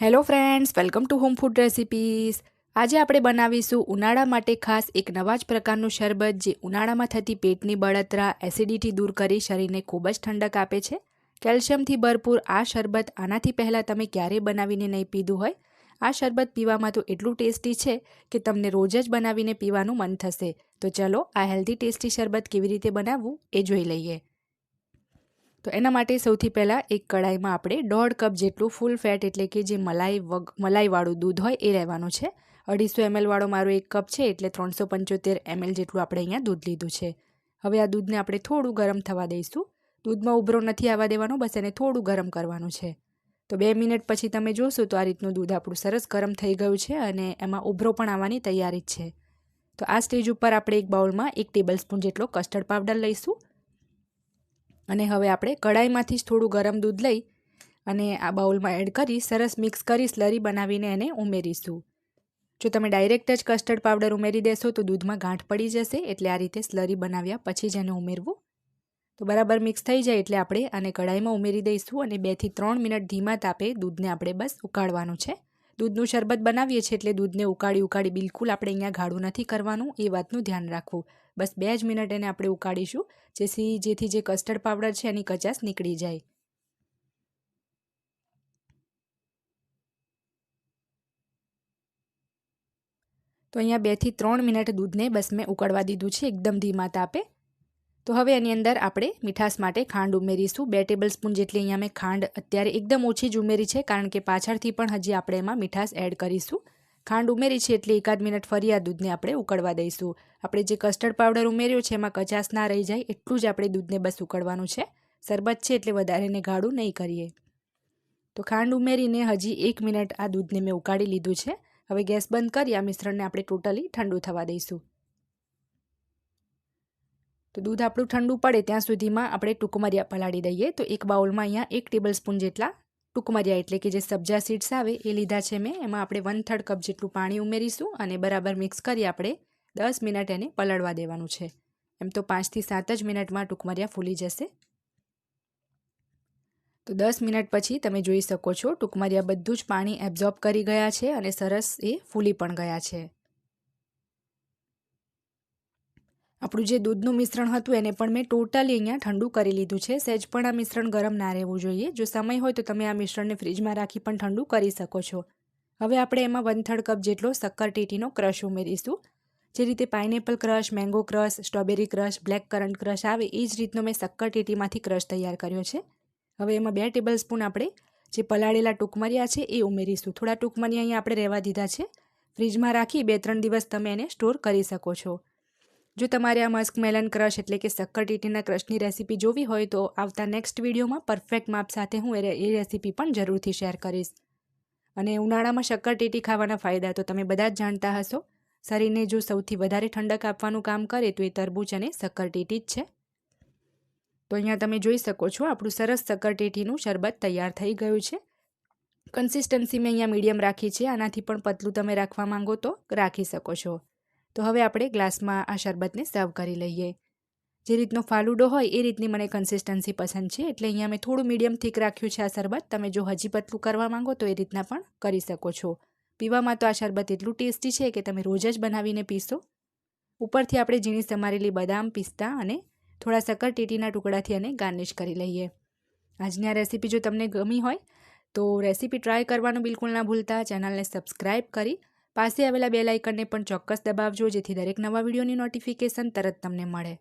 Hello friends welcome to home food recipes આજે આપણે બનાવીશું ઉનાળા માટે ખાસ એક નવા જ પ્રકારનું શરબત જે ઉનાળામાં થતી પેટની બળતરા એસિડિટી દૂર કરી શરીરને ખૂબ જ ઠંડક આપે છે. કેલ્શિયમથી ભરપૂર આ શરબત આનાથી પહેલાં તમે ક્યારેય બનાવીને નહીં પીધું હોય. આ શરબત પીવામાં તો એટલું ટેસ્ટી છે કે તમને રોજ જ બનાવીને પીવાનું મન થશે. તો ચલો આ હેલ્ધી ટેસ્ટી શરબત કેવી રીતે બનાવવું એ જોઈ લઈએ. તો એના માટે સૌથી પહેલાં એક કઢાઈમાં આપણે દોઢ કપ જેટલું ફૂલ ફેટ એટલે કે જે મલાઈ વગ, મલાઈવાળું દૂધ હોય એ રહેવાનું છે. અઢીસો એમએલવાળો મારો એક કપ છે એટલે ત્રણસો પંચોતેર એમએલ જેટલું આપણે અહીંયા દૂધ લીધું છે. હવે આ દૂધને આપણે થોડું ગરમ થવા દઈશું. દૂધમાં ઉભરો નથી આવવા દેવાનો, બસ એને થોડું ગરમ કરવાનું છે. તો બે મિનિટ પછી તમે જોશો તો આ રીતનું દૂધ આપણું સરસ ગરમ થઈ ગયું છે અને એમાં ઉભરો પણ આવવાની તૈયારી જ છે. તો આ સ્ટેજ ઉપર આપણે એક બાઉલમાં એક ટેબલ સ્પૂન જેટલો કસ્ટર્ડ પાવડર લઈશું. અને હવે આપણે કઢાઈમાંથી જ થોડું ગરમ દૂધ લઈ અને આ બાઉલમાં એડ કરી સરસ મિક્સ કરી સ્લરી બનાવીને એને ઉમેરીશું. જો તમે ડાયરેક્ટ જ કસ્ટર્ડ પાવડર ઉમેરી દેશો તો દૂધમાં ગાંઠ પડી જશે એટલે આ રીતે સ્લરી બનાવ્યા પછી જ એને ઉમેરવું. તો બરાબર મિક્સ થઈ જાય એટલે આપણે આને કઢાઈમાં ઉમેરી દઈશું અને બેથી ત્રણ મિનિટ ધીમા તાપે દૂધને આપણે બસ ઉકાળવાનું છે. દૂધનું શરબત બનાવીએ છીએ એટલે દૂધને ઉકાળી ઉકાળી બિલકુલ આપણે અહીંયા ગાળું નથી કરવાનું, એ વાતનું ધ્યાન રાખવું. બસ બે જ મિનિટ એને આપણે ઉકાળીશું, જેથી જેથી જે કસ્ટર્ડ પાવડર છે એની કચાશ નીકળી જાય. તો અહીંયા બેથી ત્રણ મિનિટ દૂધને બસ મેં ઉકળવા દીધું છે, એકદમ ધીમા તાપે. તો હવે એની અંદર આપણે મીઠાશ માટે ખાંડ ઉમેરીશું. બે ટેબલ સ્પૂન જેટલી અહીંયા મેં ખાંડ અત્યારે એકદમ ઓછી જ ઉમેરી છે, કારણ કે પાછળથી પણ હજી આપણે એમાં મીઠાશ એડ કરીશું. ખાંડ ઉમેરી છે એટલે એકાદ મિનિટ ફરી આ દૂધને આપણે ઉકળવા દઈશું. આપણે જે કસ્ટર્ડ પાવડર ઉમેર્યો છે એમાં કચાસ ના રહી જાય, એટલું જ આપણે દૂધને બસ ઉકળવાનું છે. શરબત છે એટલે વધારેને ગાળું નહીં કરીએ. તો ખાંડ ઉમેરીને હજી એક મિનિટ આ દૂધને મેં ઉકાળી લીધું છે. હવે ગેસ બંધ કરી, આ મિશ્રણને આપણે ટોટલી ઠંડુ થવા દઈશું. તો દૂધ આપણું ઠંડુ પડે ત્યાં સુધીમાં આપણે ટૂંકમરિયા પલાળી દઈએ. તો એક બાઉલમાં અહીંયા એક ટેબલ સ્પૂન જેટલા ટૂંકમરિયા એટલે કે જે સબ્જા સીડ્સ આવે એ લીધા છે મેં. એમાં આપણે વન થર્ડ કપ જેટલું પાણી ઉમેરીશું અને બરાબર મિક્સ કરી આપણે દસ મિનિટ એને પલળવા દેવાનું છે. એમ તો પાંચથી સાત જ મિનિટમાં ટૂંકમરિયા ફૂલી જશે. તો દસ મિનિટ પછી તમે જોઈ શકો છો ટૂંકમરિયા બધું જ પાણી એબ્ઝોર્બ કરી ગયા છે અને સરસ એ ફૂલી પણ ગયા છે. આપણું જે દૂધનું મિશ્રણ હતું એને પણ મેં ટોટલી અહીંયા ઠંડુ કરી લીધું છે. સહેજ પણ આ મિશ્રણ ગરમ ના રહેવું જોઈએ. જો સમય હોય તો તમે આ મિશ્રણને ફ્રીજમાં રાખી પણ ઠંડુ કરી શકો છો. હવે આપણે એમાં વન થર્ડ કપ જેટલો શક્કર ટીટીનો ક્રશ ઉમેરીશું. જે રીતે pineapple crush mango crush strawberry crush black currant crush આવે, એ જ રીતનો મેં શક્કર ટીટીમાંથી ક્રશ તૈયાર કર્યો છે. હવે એમાં બે ટેબલ સ્પૂન આપણે જે પલાળેલા ટૂંકમરિયા છે એ ઉમેરીશું. થોડા ટૂંકમરિયા અહીંયા આપણે રહેવા દીધા છે. ફ્રીજમાં રાખી બે ત્રણ દિવસ તમે એને સ્ટોર કરી શકો છો. જો તમારે આ મસ્ક મેલન ક્રશ એટલે કે શક્કર ટીટીના ક્રશની રેસીપી જોવી હોય તો આવતા નેક્સ્ટ વિડીયોમાં પરફેક્ટ માપ સાથે હું એ રેસીપી પણ જરૂરથી શેર કરીશ. અને ઉનાળામાં શક્કર ટીટી ખાવાના ફાયદા તો તમે બધા જ જાણતા હશો. શરીરને જો સૌથી વધારે ઠંડક આપવાનું કામ કરે તો એ તરબૂચ અને શક્કર ટીટી જ છે. તો અહીંયા તમે જોઈ શકો છો આપણું સરસ શક્કર ટીટીનું શરબત તૈયાર થઈ ગયું છે. કન્સિસ્ટન્સી મેં અહીંયા મીડિયમ રાખી છે. આનાથી પણ પતલું તમે રાખવા માંગો તો રાખી શકો છો. તો હવે આપણે ગ્લાસમાં આ શરબતને સર્વ કરી લઈએ. જે રીતનો ફાલુડો હોય એ રીતની મને કન્સિસ્ટન્સી પસંદ છે, એટલે અહીંયા મેં થોડું મીડિયમ થીક રાખ્યું છે આ શરબત. તમે જો હજી પતલું કરવા માંગો તો એ રીતના પણ કરી શકો છો. પીવામાં તો આ શરબત એટલું ટેસ્ટી છે કે તમે રોજ જ બનાવીને પીશો. ઉપરથી આપણે ઝીણી સમારેલી બદામ, પિસ્તા અને થોડા સક્કર ટેટીના ટુકડાથી અને ગાર્નિશ કરી લઈએ. આજની આ રેસીપી જો તમને ગમી હોય તો રેસીપી ટ્રાય કરવાનું બિલકુલ ના ભૂલતા. ચેનલને સબસ્ક્રાઈબ કરી પાસે આવેલા બે આઇકનને પણ ચોક્કસ દબાવજો જેથી દરેક નવા વિડીયોની નોટિફિકેશન તરત તમને મળે.